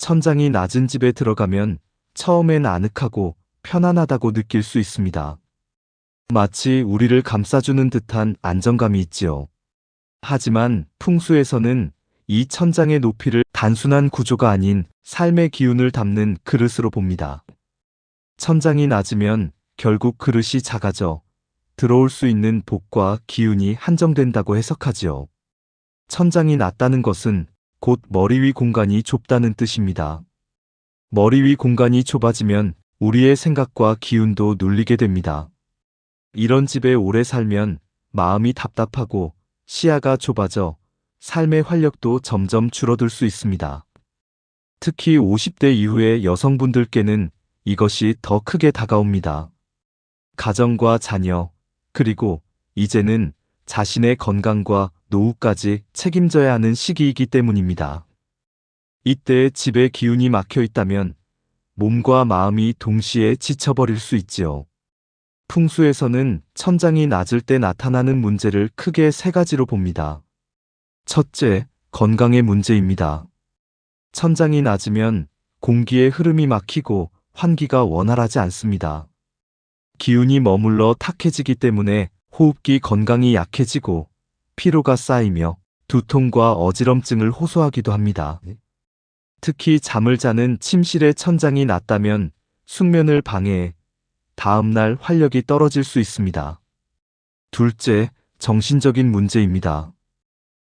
천장이 낮은 집에 들어가면 처음엔 아늑하고 편안하다고 느낄 수 있습니다. 마치 우리를 감싸주는 듯한 안정감이 있지요. 하지만 풍수에서는 이 천장의 높이를 단순한 구조가 아닌 삶의 기운을 담는 그릇으로 봅니다. 천장이 낮으면 결국 그릇이 작아져 들어올 수 있는 복과 기운이 한정된다고 해석하지요. 천장이 낮다는 것은 곧 머리 위 공간이 좁다는 뜻입니다. 머리 위 공간이 좁아지면 우리의 생각과 기운도 눌리게 됩니다. 이런 집에 오래 살면 마음이 답답하고 시야가 좁아져 삶의 활력도 점점 줄어들 수 있습니다. 특히 50대 이후의 여성분들께는 이것이 더 크게 다가옵니다. 가정과 자녀, 그리고 이제는 자신의 건강과 노후까지 책임져야 하는 시기이기 때문입니다. 이때 집에 기운이 막혀 있다면 몸과 마음이 동시에 지쳐버릴 수 있지요. 풍수에서는 천장이 낮을 때 나타나는 문제를 크게 세 가지로 봅니다. 첫째, 건강의 문제입니다. 천장이 낮으면 공기의 흐름이 막히고 환기가 원활하지 않습니다. 기운이 머물러 탁해지기 때문에 호흡기 건강이 약해지고 피로가 쌓이며 두통과 어지럼증을 호소하기도 합니다. 특히 잠을 자는 침실의 천장이 낮다면 숙면을 방해해 다음날 활력이 떨어질 수 있습니다. 둘째, 정신적인 문제입니다.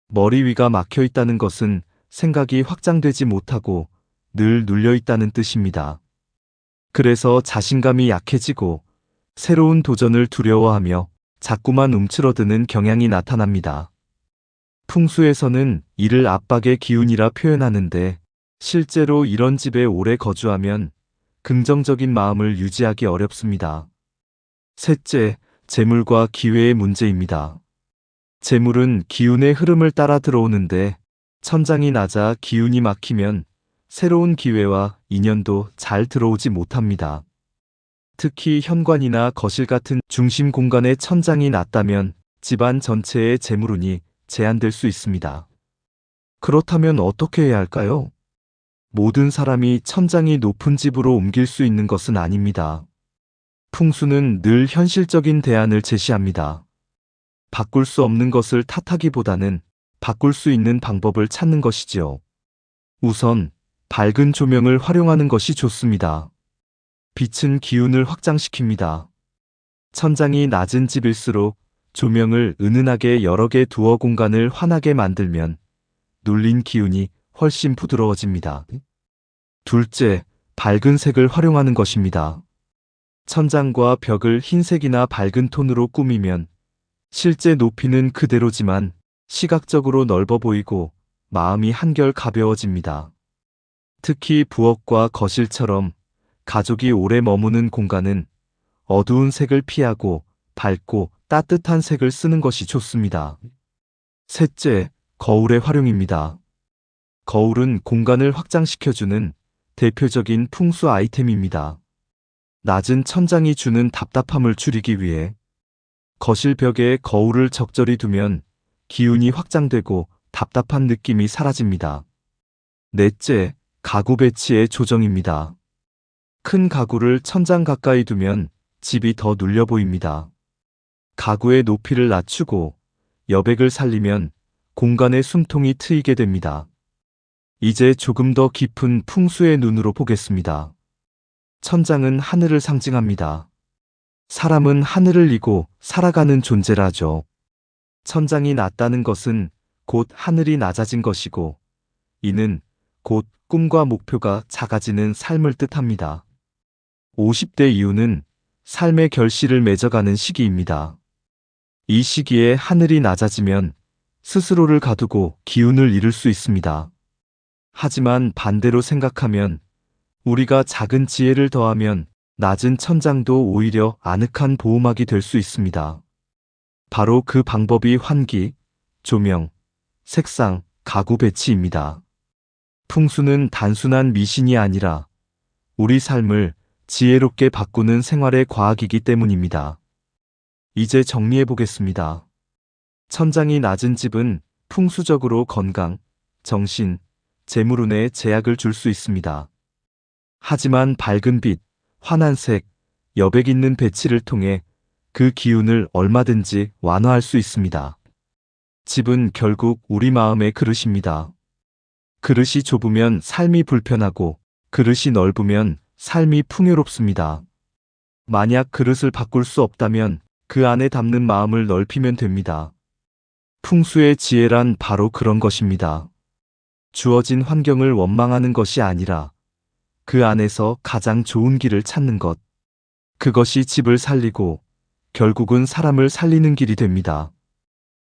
머리 위가 막혀 있다는 것은 생각이 확장되지 못하고 늘 눌려 있다는 뜻입니다. 그래서 자신감이 약해지고 새로운 도전을 두려워하며 자꾸만 움츠러드는 경향이 나타납니다. 풍수에서는 이를 압박의 기운이라 표현하는데 실제로 이런 집에 오래 거주하면 긍정적인 마음을 유지하기 어렵습니다. 셋째, 재물과 기회의 문제입니다. 재물은 기운의 흐름을 따라 들어오는데 천장이 낮아 기운이 막히면 새로운 기회와 인연도 잘 들어오지 못합니다. 특히 현관이나 거실 같은 중심 공간의 천장이 낮다면 집안 전체의 재물운이 제한될 수 있습니다. 그렇다면 어떻게 해야 할까요? 모든 사람이 천장이 높은 집으로 옮길 수 있는 것은 아닙니다. 풍수는 늘 현실적인 대안을 제시합니다. 바꿀 수 없는 것을 탓하기보다는 바꿀 수 있는 방법을 찾는 것이지요. 우선 밝은 조명을 활용하는 것이 좋습니다. 빛은 기운을 확장시킵니다. 천장이 낮은 집일수록 조명을 은은하게 여러 개 두어 공간을 환하게 만들면 눌린 기운이 훨씬 부드러워집니다. 둘째, 밝은 색을 활용하는 것입니다. 천장과 벽을 흰색이나 밝은 톤으로 꾸미면 실제 높이는 그대로지만 시각적으로 넓어 보이고 마음이 한결 가벼워집니다. 특히 부엌과 거실처럼 가족이 오래 머무는 공간은 어두운 색을 피하고 밝고 따뜻한 색을 쓰는 것이 좋습니다. 셋째, 거울의 활용입니다. 거울은 공간을 확장시켜주는 대표적인 풍수 아이템입니다. 낮은 천장이 주는 답답함을 줄이기 위해 거실 벽에 거울을 적절히 두면 기운이 확장되고 답답한 느낌이 사라집니다. 넷째, 가구 배치의 조정입니다. 큰 가구를 천장 가까이 두면 집이 더 눌려 보입니다. 가구의 높이를 낮추고 여백을 살리면 공간의 숨통이 트이게 됩니다. 이제 조금 더 깊은 풍수의 눈으로 보겠습니다. 천장은 하늘을 상징합니다. 사람은 하늘을 이고 살아가는 존재라죠. 천장이 낮다는 것은 곧 하늘이 낮아진 것이고, 이는 곧 꿈과 목표가 작아지는 삶을 뜻합니다. 50대 이후는 삶의 결실을 맺어가는 시기입니다. 이 시기에 하늘이 낮아지면 스스로를 가두고 기운을 잃을 수 있습니다. 하지만 반대로 생각하면 우리가 작은 지혜를 더하면 낮은 천장도 오히려 아늑한 보호막이 될 수 있습니다. 바로 그 방법이 환기, 조명, 색상, 가구 배치입니다. 풍수는 단순한 미신이 아니라 우리 삶을 지혜롭게 바꾸는 생활의 과학이기 때문입니다. 이제 정리해 보겠습니다. 천장이 낮은 집은 풍수적으로 건강, 정신, 재물운에 제약을 줄 수 있습니다. 하지만 밝은 빛, 환한 색, 여백 있는 배치를 통해 그 기운을 얼마든지 완화할 수 있습니다. 집은 결국 우리 마음의 그릇입니다. 그릇이 좁으면 삶이 불편하고 그릇이 넓으면 삶이 풍요롭습니다. 만약 그릇을 바꿀 수 없다면 그 안에 담는 마음을 넓히면 됩니다. 풍수의 지혜란 바로 그런 것입니다. 주어진 환경을 원망하는 것이 아니라 그 안에서 가장 좋은 길을 찾는 것. 그것이 집을 살리고 결국은 사람을 살리는 길이 됩니다.